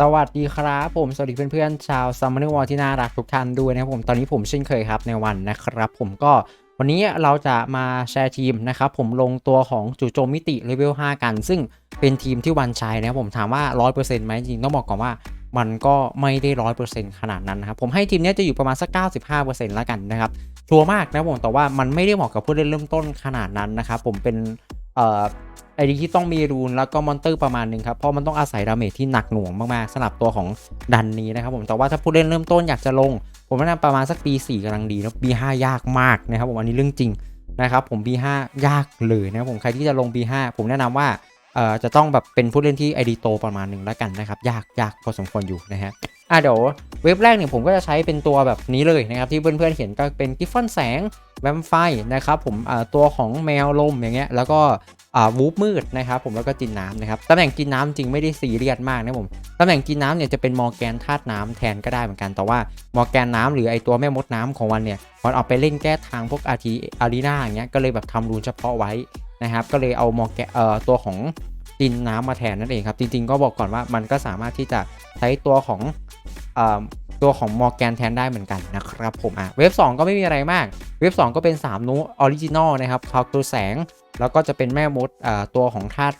สวัสดีครับ ผมสวัสดีเพื่อนๆชาวซัมเมอนวอลที่น่ารักทุกท่านด้วยนะครับผมตอนนี้ผมเช่นเคยครับในวันนะครับ ผมก็วันนี้เราจะมาแชร์ทีมนะครับผมลงตัวของจู่โจมมิติเลเวล5กัน ซึ่งเป็นทีมที่วันใช้นะครับผมถามว่า 100%ไหมจริงต้องบอกก่อนว่ามันก็ไม่ได้100%ขนาดนั้นนะครับผมให้ทีมนี้จะอยู่ประมาณสัก 95%แล้วกันนะครับชัวร์มากนะผมแต่ว่ามันไม่ได้เหมาะกับผู้เล่นเริ่มต้นขนาดนั้นนะครับผมเป็น เอ่อไอดีที่ต้องมีรูนแล้วก็มอนเตอร์ประมาณหนึงครับ เพราะมันต้องอาศัยดาเมจที่หนักหน่วงมากๆสำหรับตัวของดันนี้นะครับผมแต่ว่าถ้าผู้เล่นเริ่มต้นอยากจะลง ผมแนะนำประมาณสักปี4กำลังดีนะ B5 ยากมากนะครับผมอันนี้เรื่องจริงนะครับผม B5 ยากเลยนะครับผมใครที่จะลง B5 ผมแนะนำว่าเอ่อจะต้องแบบเป็นผู้เล่นที่ไอดีโตประมาณหนึ่งแล้วกันนะครับ ยากยากพอสมควรอยู่นะฮะ อะเดี๋ยวเว็บแรกเนี่ยผมก็จะใช้เป็นตัวแบบนี้เลยนะครับ ที่เพื่อนๆเห็นก็เป็นกิฟฟอนแสงแวมไฟนะครับผมตัวของแมวลมอย่างเงี้ยแล้วก็อ่าวูฟมืดนะครับผมแล้วก็จินน้ำนะครับตำแหน่งจินน้ำจริงไม่ได้ซีเรียสมากนะผมตำแหน่งจินน้ำเนี่ยจะเป็นมอร์แกนธาตุน้ำแทนก็ได้เหมือนกันแต่ว่ามอร์แกนน้ำหรือไอตัวแม่มดน้ำของวันเนี่ยมันเอาไปเล่นแก้ทางพวกอาทีอารีนาอย่างเงี้ยก็เลยแบบทำรูนเฉพาะไว้นะครับก็เลยเอามอร์แกเอ่อตัวของจินน้ำมาแทนนั่นเองครับจริงๆก็บอกก่อนว่ามันก็สามารถที่จะใช้ตัวของ ตัวของมอร์แกนแทนได้เหมือนกันนะครับผมอะเว็บ 2 ก็ไม่มีอะไรมาก เว็บ 2 ก็เป็น 3 นูออริจินอลนะครับคาตัวแสง แล้วก็จะเป็นแม่มดตัวของธาตุ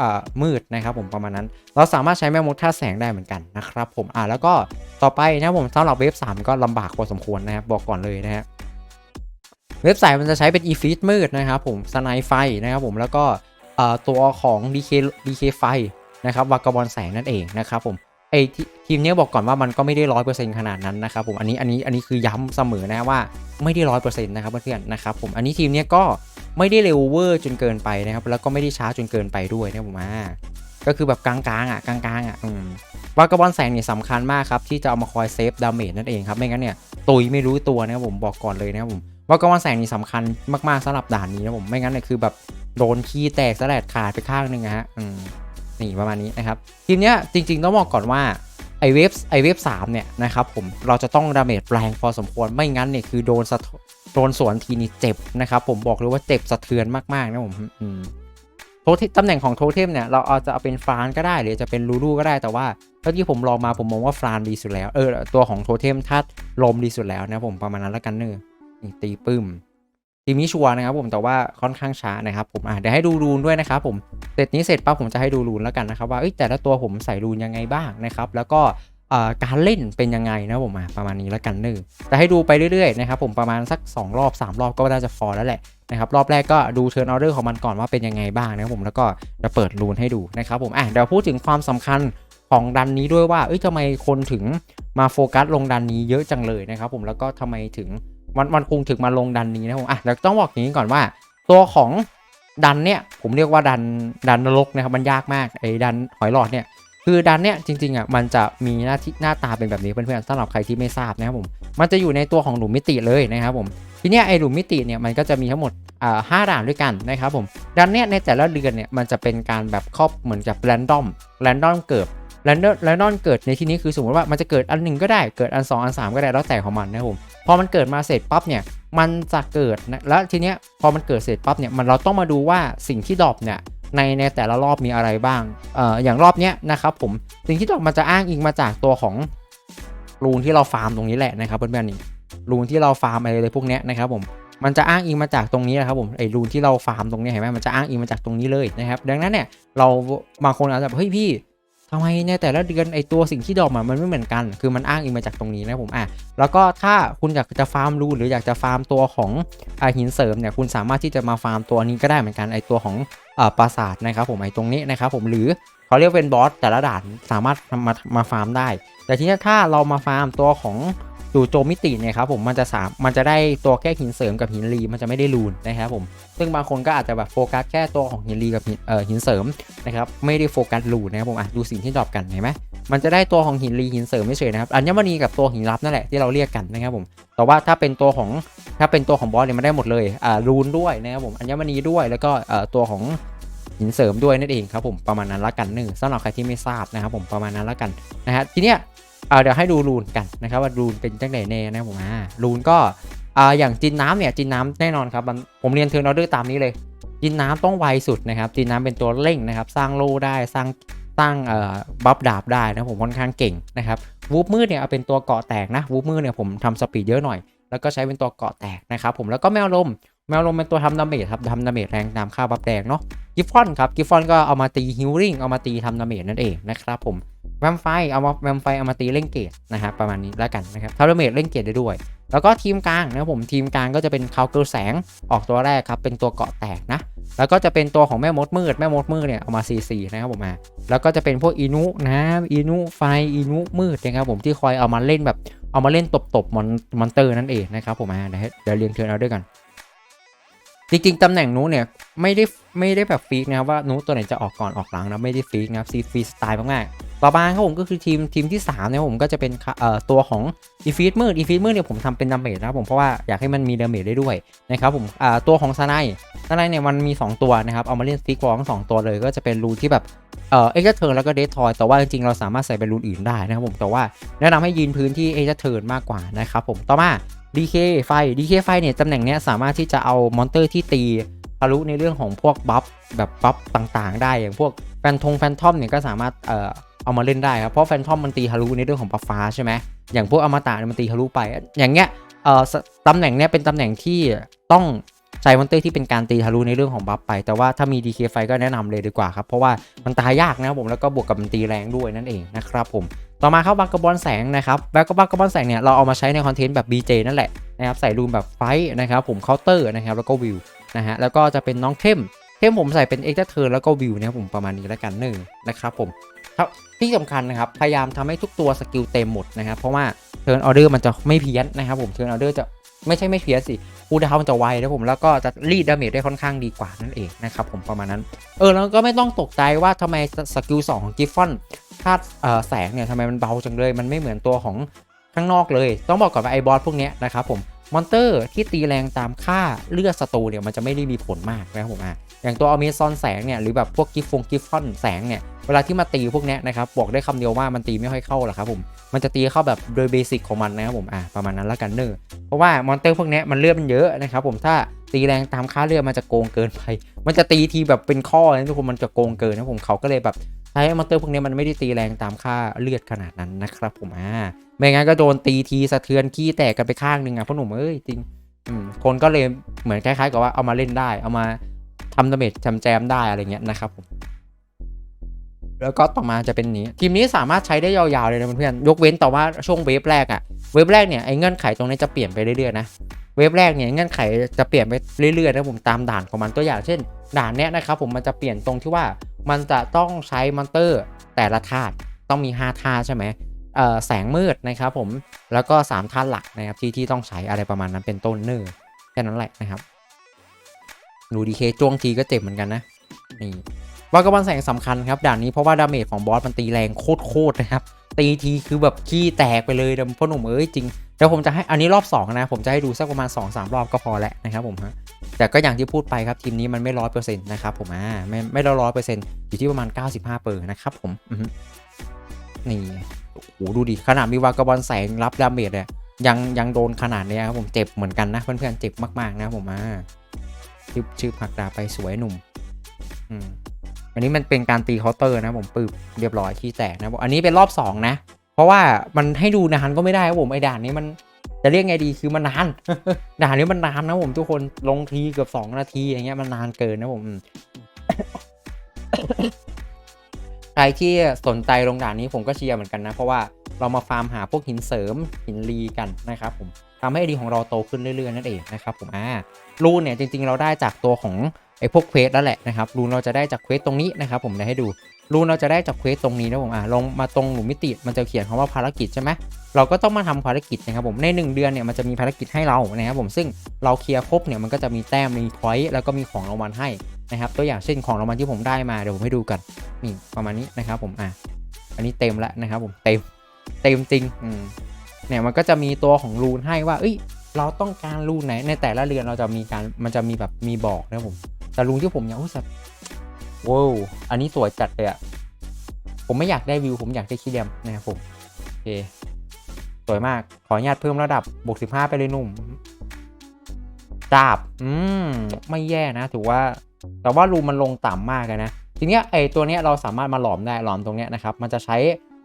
อ่ามืดนะครับผมประมาณนั้น เราสามารถใช้แม่มดธาตุแสงได้เหมือนกันนะครับผมอ่าแล้วก็ต่อไปนะผมสำหรับเว็บ 3 ก็ลำบากพอสมควรนะครับบอกก่อนเลยนะฮะเว็บสายมันจะใช้เป็นอีฟีดมืดนะครับผมสไนไฟนะครับผมแล้วก็ตัวของ DK DK ไฟนะครับวากาบอลแสงนั่นเองนะครับผม ไอทีมนี้บอกก่อนว่ามันก็ไม่ได้ร้อยเปอร์เซ็นต์ขนาดนั้นนะครับผมอันนี้อันนี้อันนี้คือย้ำเสมอนะว่าไม่ได้ร้อยเปอร์เซ็นต์นะครับเพื่อนๆนะครับผมอันนี้ทีมนี้ก็ไม่ได้เร็วเวอร์จนเกินไปนะครับแล้วก็ไม่ได้ช้าจนเกินไปด้วยนะผมอ่าก็คือแบบกลางๆอะกลางๆอะอืมวากาบอลแสงเนี่ยสำคัญมากครับที่จะเอามาคอยเซฟดาเมจนั่นเองครับไม่งั้นเนี่ยตุยไม่รู้ตัวนะครับผมบอกก่อนเลยนะครับผมวากาบอลแสงนี่สำคัญมากๆสำหรับด่านนี้นะผมไม่งั้นเนี่ยคือแบบโดนขี้แตกสลดขาดไปข้างหนึ่งอะฮะอืม นี่ประมาณนี้นะครับทีมเนี้ยจริงๆต้องบอกก่อนว่าไอเวฟไอเวฟสามเนี่ยนะครับผมเราจะต้องดาเมจแรงพอสมควรไม่งั้นเนี่ยคือโดนสะโดนสวนทีนี่เจ็บนะครับผมบอกเลยว่าเจ็บสะเทือนมากๆนะผมโทเทมตำแหน่งของโทเทมเนี่ยเราเอาจะเอาเป็นฟรานก็ได้หรือจะเป็นลูลูก็ได้แต่ว่าเท่าที่ผมลองมาผมมองว่าฟรานดีสุดแล้วเออตัวของโทเทมธาตุลมดีสุดแล้วนะผมประมาณนั้นแล้วกันเนอะตีปึ้ม ทีมนี้ชัวร์นะครับผมแต่ว่าค่อนข้างช้านะครับผมอะเดี๋ยวให้ดูรูนด้วยนะครับผมเสร็จนี้เสร็จปั๊บผมจะให้ดูรูนแล้วกันนะครับว่าแต่ละตัวผมใส่รูนยังไงบ้างนะครับแล้วก็การเล่นเป็นยังไงนะผมอะประมาณนี้แล้วกันนอะแต่ให้ดูไปเรื่อยๆนะครับผมประมาณสัก 2 รอบ 3 รอบก็น่าจะฟอร์แล้วแหละนะครับรอบแรกก็ดูเทิร์นออเดอร์ของมันก่อนว่าเป็นยังไงบ้างนะครับผมแล้วก็จะเปิดรูนให้ดูนะครับผมอะเดี๋ยวพูดถึงความสำคัญของดันนี้ด้วยว่าเอ้ยทำไมคนถึงมาโฟกัสลงดันนี้เยอะจังเลยนะครับผมแล้วก็ทำไมถึง มันมันคงถึงมาลงดันนี้นะผมอะเดี๋ยวต้องบอกอย่างนี้ก่อนว่า ตัวของดันเนี่ยผมเรียกว่าดันดันนรกนะครับมันยากมากไอ้ดันหอยหลอดเนี่ยคือดันเนี่ยจริงๆอะมันจะมีหน้าที่หน้าตาเป็นแบบนี้เพื่อนๆสำหรับใครที่ไม่ทราบนะครับผมมันจะอยู่ในตัวของหลุมมิติเลยนะครับผมทีเนี้ยไอหลุมมิติเนี่ยมันก็จะมีทั้งหมดอ่าห้าด่านด้วยกันนะครับผมดันเนี่ยในแต่ละเดือนเนี่ยมันจะเป็นการแบบครอบเหมือนกับแรนดอมแรนดอมเกิดแรนดอมแรนดอมเกิดในที่นี้คือสมมติว่ามันจะเกิดอันหนึ่งก็ได้เกิดอันสองอันสามก็ได้แล้วแต่ของมันนะครับผม พอมันเกิดมาเสร็จปั๊บเนี่ยมันจะเกิดนะแล้วทีเนี้ยพอมันเกิดเสร็จปั๊บเนี่ยมันเราต้องมาดูว่าสิ่งที่ดรอปเนี่ยในในแต่ละรอบมีอะไรบ้างเอ่ออย่างรอบเนี้ยนะครับผมสิ่งที่ดอกมันจะอ้างอิงมาจากตัวของรูนที่เราฟาร์มตรงนี้แหละนะครับเพื่อนๆนี่รูนที่เราฟาร์มอะไรเลยพวกเนี้ยนะครับผมมันจะอ้างอิงมาจากตรงนี้นะครับผมไอ้รูนที่เราฟาร์มตรงนี้เห็นไหมมันจะอ้างอิงมาจากตรงนี้เลยนะครับ ดังนั้นเนี่ยเราบางคนอาจจะเฮ้ยพี่ ทำไมในแต่ละเดือนไอ้ตัวสิ่งที่ดอกมามันไม่เหมือนกัน คือมันอ้างอิงมาจากตรงนี้นะผมอะแล้วก็ถ้าคุณอยากจะฟาร์มรูหรืออยากจะฟาร์มตัวของอหินเสริมเนี่ยคุณสามารถที่จะมาฟาร์มตัวนี้ก็ได้เหมือนกันไอ้ตัวของอปราสาทนะครับผมไอ้ตรงนี้นะครับผมหรือเขาเรียกเป็นบอสแต่ละด่านสามารถมามาฟาร์มได้ แต่ทีนี้ถ้าเรามาฟาร์มตัวของ จู่โจมมิติเนี่ยครับผมมันจะสามมันจะได้ตัวแค่หินเสริมกับหินรีมันจะไม่ได้รูนนะครับผมซึ่งบางคนก็อาจจะแบบโฟกัสแค่ตัวของหินรีกับหินเอ่อหินเสริมนะครับไม่ได้โฟกัสรูนนะครับผมอะดูสิ่งที่ดรอปกันเห็นไหมมันจะได้ตัวของหินรีหินเสริมไม่เฉยนะครับอัญมณีกับตัวหินลับนั่นแหละที่เราเรียกกันนะครับผมแต่ว่าถ้าเป็นตัวของถ้าเป็นตัวของบอสเนี่ยมันได้หมดเลยอ่ารูนด้วยนะครับผมอัญมณีด้วยแล้วก็เอ่อตัวของหินเสริมด้วยนั่นเองครับผมประมาณนั้นละกันหนึ่งสำหรับใครที่ไม่ทราบนะครับผมประมาณนั้นละกันนะฮะทีเนี้ย เอ่อเดี๋ยวให้ดูรูนกันนะครับว่ารูนเป็นจังไหนแน่นะผมอ่ารูนก็อ่าอย่างจินน้ำเนี่ยจินน้ำแน่นอนครับผมเรียนเทอร์นอเดอร์ตามนี้เลย จินน้ำต้องไวสุดนะครับจินน้ำเป็นตัวเร่งนะครับ สร้างโล่ได้สร้างสร้างเอ่อบัฟดาบได้นะผมค่อนข้างเก่งนะครับวูฟมืดเนี่ยเอาเป็นตัวเกาะแตกนะวูฟมืดเนี่ยผมทำสปีดเยอะหน่อย แล้วก็ใช้เป็นตัวเกาะแตกนะครับผมแล้วก็แมวลมแมวลมเป็นตัวทำดาเมจครับทำดาเมจแรงตามค่าบัฟแดงเนาะกิฟฟอนครับกิฟฟอนก็เอามาตีฮิลลิ่งเอามาตีทำดาเมจนั่นเองนะครับผม แวมไฟเอามาแวมไฟเอามาตีเล่นเกตนะครับประมาณนี้แล้วกันนะครับทำดาเมจเล่นเกตได้ด้วย แล้วก็ทีมกลางนะครับผมทีมกลางก็จะเป็นคาวเกิลแสงออกตัวแรกครับเป็นตัวเกาะแตกนะแล้วก็จะเป็นตัวของแม่มดมืดแม่มดมืดเนี่ยเอามา CC นะครับผมมาแล้วก็จะเป็นพวกอินุนะอินุไฟอินุมืดนะครับผมที่คอยเอามาเล่นแบบเอามาเล่นตบๆมอนมอนเตอร์นั่นเองนะครับผมมาเดี๋ยวเดี๋ยวเรียงเทิร์นเอาด้วยกัน จริงๆตำแหน่งนู้เนี่ยไม่ได้ไม่ได้แบบฟีกนะครับว่านู้ตัวไหนจะออกก่อนออกหลังนะไม่ได้ฟีกนะครับซีฟรีสไตล์มากๆต่อมาครับผมก็คือทีมทีมที่3เนี่ยผมก็จะเป็นเอ่อตัวของอีฟีดมืดอีฟีดมืดเนี่ยผมทำเป็นดาเมจนะครับผมเพราะว่าอยากให้มันมีดาเมจได้ด้วยนะครับผมอ่าตัวของซานายซานายเนี่ยมันมี 2 ตัวนะครับเอามาเล่นฟิกวอลทั้งสองตัวเลย ก็จะเป็นรูนที่แบบเอ่อเอ็กซ์เทิร์นแล้วก็เดททอยแต่ว่าจริงๆเราสามารถใส่เป็นรูนอื่นได้นะครับผมแต่ว่าแนะนำให้ยืนพื้นที่เอ็กซ์เทิร์นมากกว่านะครับผมต่อมา DK ไฟ DK ไฟเนี่ยตำแหน่งเนี้ยสามารถที่จะเอามอนเตอร์ที่ตีทะลุในเรื่องของพวกบัฟแบบบัฟต่างๆ ได้อย่างพวกแฟนทงแฟนทอมเนี่ยก็สามารถเอ่อเอามาเล่นได้ครับเพราะแฟนทอมมันตีทะลุในเรื่องของบัฟฟ้าใช่ไหมอย่างพวกอมตะมันตีทะลุไป อย่างเงี้ยเอ่อตำแหน่งเนี้ยเป็นตำแหน่งที่ต้องใช้มอนเตอร์ที่เป็นการตีทะลุในเรื่องของบัฟไป แต่ว่าถ้ามี DK ไฟก็แนะนำเลยดีกว่าครับ เพราะว่ามันตายยากนะครับผมแล้วก็บวกกับมันตีแรงด้วยนั่นเองนะครับผม ต่อมาครับบากระบอลแสงนะครับบากระบากระบอลแสงเนี่ยเราเอามาใช้ในคอนเทนต์แบบ BJ นั่นแหละนะครับใส่รูมแบบไฟนะครับผมเคาน์เตอร์นะครับแล้วก็วิวนะฮะแล้วก็จะเป็นน้องเข้มเข้มผมใส่เป็นเอ็กซ์เทิร์แล้วก็วิวนะครับผมประมาณนี้แล้วกันหนึ่งนะครับผมครับที่สำคัญนะครับพยายามทำให้ทุกตัวสกิลเต็มหมดนะครับเพราะว่าเทิร์นออเดอร์มันจะไม่เพี้ยนนะครับผมเทิร์นออเดอร์จะไม่ใช่ไม่เพี้ยนสิคูดาวมันจะไวนะผมแล้วก็จะรีดดาเมจได้ค่อนข้างดีกว่านั่นเองนะครับผมประมาณนั้น เออแล้วก็ไม่ต้องตกใจว่าทำไมสกิล2ของกิฟฟอน ธาตุแสงเนี่ยทำไมมันเบาจังเลย มันไม่เหมือนตัวของข้างนอกเลย ต้องบอกก่อนว่าไอบอสพวกนี้นะครับผมมอนเตอร์ที่ตีแรงตามค่าเลือดศัตรูเนี่ยมันจะไม่ได้มีผลมากนะครับผมอะอย่างตัวอเมซอนแสงเนี่ยหรือแบบพวกกิฟฟงกิฟฟอนแสงเนี่ยเวลาที่มาตีพวกนี้นะครับบอกได้คำเดียวว่ามันตีไม่ค่อยเข้าหรอกครับผมมันจะตีเข้าแบบโดยเบสิกของมันนะครับผมอะประมาณนั้นละกันเนอะเพราะว่ามอนเตอร์พวกนี้มันเลือดมันเยอะนะครับผมถ้าตีแรงตามค่าเลือดมันจะโกงเกินไป มันจะตีทีแบบเป็นข้อนะทุกคนมันจะโกงเกินนะผมเขาก็เลยแบบ ใช้มอนเตอร์พวกนี้มันไม่ได้ตีแรงตามค่าเลือดขนาดนั้นนะครับผมอ่าไม่งั้นก็โดนตีทีสะเทือนขี้แตกกันไปข้างหนึ่งอะพ่อหนุ่มเอ้ยจริงคนก็เลยเหมือนคล้ายๆกับว่าเอามาเล่นได้ เอามาทำดาเมจจำแจมได้อะไรเงี้ยนะครับผมแล้วก็ต่อมาจะเป็นนี้ ทีมนี้สามารถใช้ได้ยาวๆเลยนะเพื่อนยกเว้นแต่ว่าช่วงเวฟแรกอะเวฟแรกเนี่ยไอ้เงื่อนไขตรงนี้จะเปลี่ยนไปเรื่อยๆนะเวฟแรกเนี่ยเงื่อนไขจะเปลี่ยนไปเรื่อยๆนะผมตามด่านของมันตัวอย่างเช่น ด่านเนี้ยนะครับผมมันจะเปลี่ยนตรงที่ว่า มันจะต้องใช้มอนเตอร์แต่ละธาตุต้องมี 5ธาตุใช่ไหมแสงมืดนะครับผมแล้วก็ 3ธาตุหลักนะครับที่ที่ต้องใช้อะไรประมาณนั้นเป็นต้นเนอร์แค่นั้นแหละนะครับดูดีเคจ้วงทีก็เจ็บเหมือนกันนะนี่วากระบอลแสงสำคัญครับด่านนี้เพราะว่าดาเมจของบอสมันตีแรงโคตรๆนะครับตีทีคือแบบขี้แตกไปเลยนะพ่อหนุ่มเอ้ยจริง ดี๋ยวผมจะให้อันนี้รอบ2นะผมจะให้ดูสักประมาณ 2-3 รอบก็พอแล้วนะครับผมฮะแต่ก็อย่างที่พูดไปครับทีมนี้มันไม่ร้อยเปอร์เซ็นต์นะครับผมอ่าไม่ไม่ร้อยเปอร์เซ็นต์อยู่ที่ประมาณ 95เปอร์นะครับผมนี่โอ้โหดูดิขนาดมีวากาบอลแสงรับดาเมจเนี่ยยังยังโดนขนาดเนี้ยครับผมเจ็บเหมือนกันนะเพื่อนๆเจ็บมากๆนะครับผมอ่าชื่อชื่อผักดาไปสวยหนุ่มอืมอันนี้มันเป็นการตีเคาน์เตอร์นะผมปึบเรียบร้อยที่แตกนะอันนี้เป็นรอบ2นะ ราะว่ามันให้ดูนานก็ไม่ได้ครับผมไอ้ด่านนี้มันจะเรียกไงดีคือมันนาน ด่านนี้มันนานนะผมทุกคนลงทีเกือบสองนาทีอย่างเงี้ยมันนานเกินนะผมใครที่สนใจลงด่านนี้ผมก็เชียร์เหมือนกันนะ เพราะว่าเรามาฟาร์มหาพวกหินเสริมหินรีกันนะครับผมทำให้ดีของเราโตขึ้นเรื่อยๆนั่นเองนะครับผมอ่ารูนเนี่ยจริงๆเราได้จากตัวของไอ้พวกเควสแล้วแหละนะครับรูนเราจะได้จากเควสตรงนี้นะครับผมเดี๋ยวให้ดู รูนเราจะได้จากเควสตรงนี้นะผมอะลงมาตรงหลุมมิติมันจะเขียนคำว่าภารกิจใช่ไหมเราก็ต้องมาทำภารกิจนะครับผมใน 1 เดือนเนี่ยมันจะมีภารกิจให้เรานะครับผมซึ่งเราเคลียร์ครบเนี่ยมันก็จะมีแต้มมีพอยต์แล้วก็มีของรางวัลให้นะครับตัวอย่างเช่นของรางวัลที่ผมได้มาเดี๋ยวผมให้ดูกันนี่ประมาณนี้นะครับผมอะอันนี้เต็มแล้วนะครับผมเต็มเต็มจริงอืมเนี่ยมันก็จะมีตัวของรูนให้ว่าเอ้ยเราต้องการรูนไหนในแต่ละเรือนเราจะมีการมันจะมีแบบมีบอกนะผมแต่รูนที่ผมอยากรู้ส ว้าวอันนี้สวยจัดเลยอะผมไม่อยากได้วิว ผมอยากได้คีเดียมนะครับผมโอเค สวยมาก ขออนุญาตเพิ่มระดับบวกสิบห้าไปเลยหนุ่มดาบ อืม ไม่แย่นะ ถือว่า แต่ว่ารูมันลงต่ำมากเลยนะ ทีเนี้ยไอตัวเนี้ยเราสามารถมาหลอมได้ หลอมตรงเนี้ยนะครับ มันจะใช้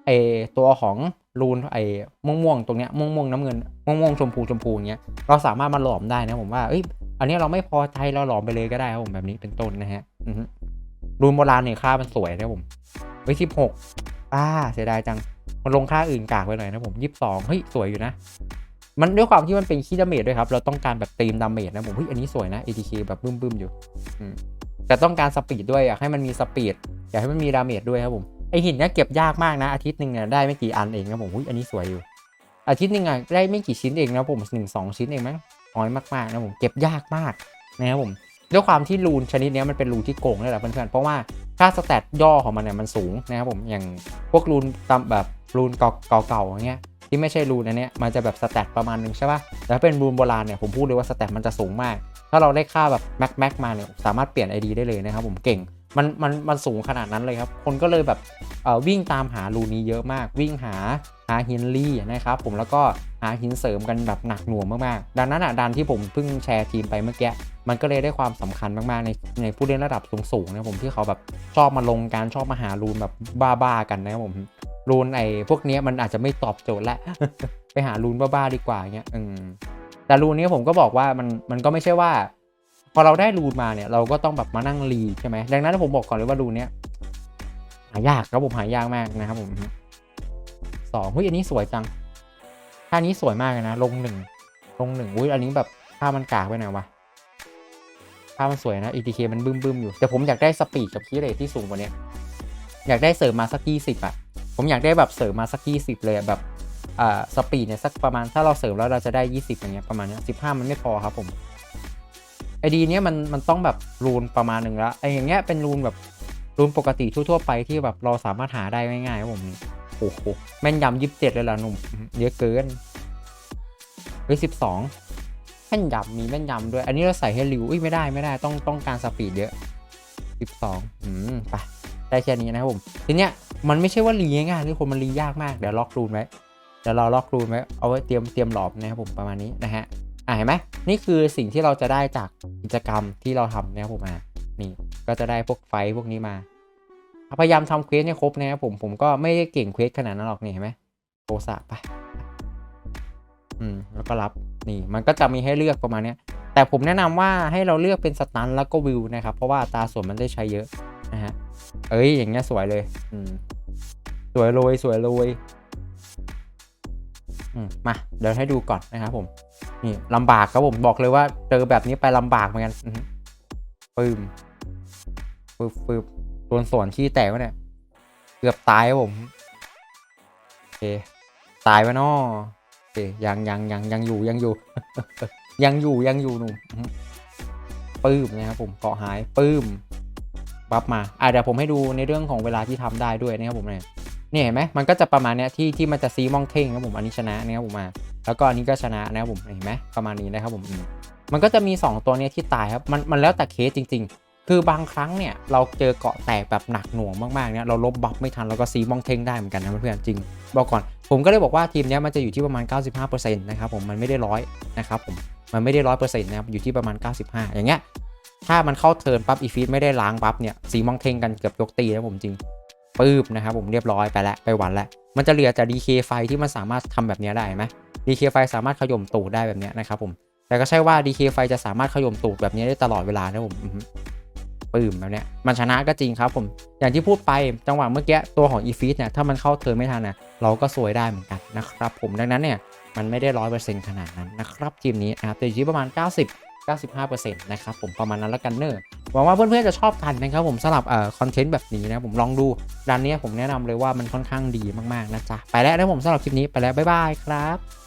ไอตัวของรูนไอม่วงม่วงๆตรงเนี้ยม่วงม่วงๆน้ำเงินม่วงม่วงๆชมพูชมพูอย่างเงี้ย เราสามารถมาหลอมได้นะผมว่า เอ้ย อันนี้เราไม่พอใจเราหลอมไปเลยก็ได้ครับผมแบบนี้เป็นต้นนะฮะอือ รูนโบราณเนี่ยค่ามันสวยนะผมเฮ้ยสิบหกป้าเสียดายจัง มันลงค่าอื่นกากไปหน่อยนะผมยี่สิบสองเฮ้ยสวยอยู่นะ มันด้วยความที่มันเป็นคีดาเมจด้วยครับ เราต้องการแบบตีมดาเมจนะผมเฮ้ยอันนี้สวยนะ ATK แบบบึ้มๆอยู่แต่ต้องการสปีดด้วยอยากให้มันมีสปีดอยากให้มันมีดาเมจด้วยครับผมไอหินเนี้ยเก็บยากมากนะ อาทิตย์หนึ่งเนี่ยได้ไม่กี่อันเองครับผมเฮ้ยอันนี้สวยอยู่ อาทิตย์หนึ่งอะได้ไม่กี่ชิ้นเองนะผมหนึ่งสองชิ้นเองมั้งน้อยมากๆนะผมเก็บยากมากนะครับผม ด้วยความที่รูนชนิดนี้มันเป็นรูนที่โกงเลยแหละเพื่อนๆเพราะว่าค่าสแตทย่อของมันเนี่ยมันสูงนะครับผมอย่างพวกรูนตามแบบรูนเก่าๆอย่างเงี้ยที่ไม่ใช่รูนอันเนี้ยมันจะแบบสแตทประมาณนึงใช่ป่ะแต่ถ้าเป็นรูนโบราณเนี่ยผมพูดเลยว่าสแตทมันจะสูงมาก ถ้าเราได้ค่าแบบแม็กแม็กมาเนี่ยสามารถเปลี่ยน ID ได้เลยนะครับผมเก่ง มันมันมันสูงขนาดนั้นเลยครับ คนก็เลยแบบวิ่งตามหารูนี้เยอะมาก วิ่งหาหาหินลี่นะครับผมแล้วก็หาหินเสริมกันแบบหนักหน่วงมากๆ ดังนั้นอะดันที่ผมเพิ่งแชร์ทีมไปเมื่อกี้มันก็เลยได้ความสำคัญมากๆในในผู้เล่นระดับสูงๆนะผมที่เขาแบบชอบมาลงการชอบมาหารูนแบบบ้าๆกันนะครับผมรูนไอ้พวกนี้มันอาจจะไม่ตอบโจทย์แล้วไปหารูนบ้าๆดีกว่าเงี้ยอืมแต่รูนนี้ผมก็บอกว่ามันมันก็ไม่ใช่ว่า พอเราได้รูนมาเนี่ยเราก็ต้องแบบมานั่งรีใช่ไหมดังนั้นผมบอกก่อนเลยว่ารูนเนี้ยหายากครับผมหายากมากนะครับผมสองเฮ้ยอันนี้สวยจังท่านี้สวยมากเลยนะ ลงหนึ่งลงหนึ่งอุ้ยอันนี้แบบผ้ามันกากไปหน่อยวะผ้ามันสวยนะ ETK มันบึ้มบึมๆอยู่ แต่ผมอยากได้สปีดกับคีย์เรทที่สูงกว่านี้ อยากได้เสริมมาสักยี่สิบอะผมอยากได้แบบเสริมมาสักยี่สิบเลยแบบอ่าสปีดเนี่ยสักประมาณถ้าเราเสริมแล้วเราจะได้ยี่สิบอย่างเงี้ยประมาณนี้สิบห้ามันไม่พอครับผม ไอดีเนี้ยมันมันต้องแบบรูนประมาณหนึ่งแล้วไออย่างเงี้ยเป็นรูนแบบรูนปกติทั่วๆไปที่แบบเราสามารถหาได้ง่ายๆครับผมนี่โอ้โหแม่นยำยี่สิบเจ็ดเลยล่ะหนุ่มเยอะเกินเฮ้ยสิบสองแม่นยำมีแม่นยำด้วย อันนี้เราใส่ให้ริวอุ้ยไม่ได้ไม่ได้ต้องต้องการสปีดเยอะสิบสองอืมไปได้แค่นี้นะครับผมทีเนี้ยมันไม่ใช่ว่ารีง่ายๆทุกคนมันรียากมากเดี๋ยวล็อกรูนไว้เดี๋ยวเราล็อกรูนไว้เอาไว้เตรียมเตรียมหลอมนะครับผมประมาณนี้นะฮะ อ่าเห็นไหมนี่คือสิ่งที่เราจะได้จากกิจกรรมที่เราทำนะครับผมมานี่ก็จะได้พวกไฟพวกนี้มา พยายามทำเควสให้ครบนะครับผมผมก็ไม่ได้เก่งเควสขนาดนั้นหรอกนี่เห็นไหมโทสะไปอืมแล้วก็รับนี่มันก็จะมีให้เลือกประมาณนี้แต่ผมแนะนำว่าให้เราเลือกเป็นสตันแล้วก็วิวนะครับ เพราะว่าตาส่วนมันได้ใช้เยอะนะฮะเอ้ยอย่างเงี้ยสวยเลยอืมสวยโรยสวยโรย มาเดี๋ยวให้ดูก่อนนะครับผม นี่ลำบากครับผมบอกเลยว่าเจอแบบนี้ไปลำบากเหมือนกันอืมปึบปึบโดนสวนขี้แตกวะเนี่ย เกือบตายครับผมโอเคตายวะเนาะโอเคยังยังยังยังอยู่ยังอยู่ ยังอยู่ยังอยู่หนุ่มปื้มนะครับผมเกาะหายปื้มบัฟมาอะเดี๋ยวผมให้ดูในเรื่องของเวลาที่ทำได้ด้วยนะครับผมเนี่ย นี่เห็นไหมมันก็จะประมาณเนี้ยที่ที่มันจะซีมองเท่งนะครับผมอันนี้ชนะนะครับผมมา แล้วก็อันนี้ก็ชนะนะครับผมเห็นไหมประมาณนี้นะครับผมมันก็จะมี 2 ตัวเนี้ยที่ตายครับมันมันแล้วแต่เคสจริง ๆ คือบางครั้งเนี่ยเราเจอเกาะแตกแบบหนักหน่วงมากๆเนี่ยเราลบบัฟไม่ทันเราก็ซีมองเท่งได้เหมือนกันนะเพื่อนๆจริงบอกก่อนผมก็เลยบอกว่าทีมเนี้ยมันจะอยู่ที่ประมาณ 95%นะครับผมมันไม่ได้ร้อยนะครับผมมันไม่ได้ร้อยเปอร์เซ็นต์นะครับอยู่ที่ประมาณ 95 อย่างเงี้ยถ้ามันเข้าเทิร์นปั๊บอีฟีดไม่ได้ล้างปั๊บเนี่ยสีมองเทงกันเกือบยกตีนะผมจริง ปื๊บนะครับผมเรียบร้อยไปแล้วไปหวันแล้ว มันจะเหลือแต่ DK ไฟที่มันสามารถทำแบบนี้ได้ไหม DK ไฟสามารถขย่มตูดได้แบบนี้นะครับผมแต่ก็ใช่ว่า DK ไฟจะสามารถขย่มตูดแบบนี้ได้ตลอดเวลานะผมปื้มแบบเนี้ยมันชนะก็จริงครับผมอย่างที่พูดไปจังหวะเมื่อกี้ตัวของอีฟีดเนี่ยถ้ามันเข้าเทิร์นไม่ทันนะเราก็ซวยได้เหมือนกันนะครับผมดังนั้นเนี่ยมันไม่ได้ร้อยเปอร์เซ็นต์ขนาดนั้นนะครับทีมนี้นะครับแต่อยู่ที่ประมาณ 90 95%นะครับผมประมาณนั้นแล้วกันเนอะหวังว่าเพื่อนๆจะชอบกันนะครับผมสำหรับเอ่อคอนเทนต์แบบนี้นะผมลองดูร้านนี้ผมแนะนำเลยว่ามันค่อนข้างดีมากๆนะจ๊ะไปแล้วนะผมสำหรับคลิปนี้ไปแล้วบ๊ายบายครับ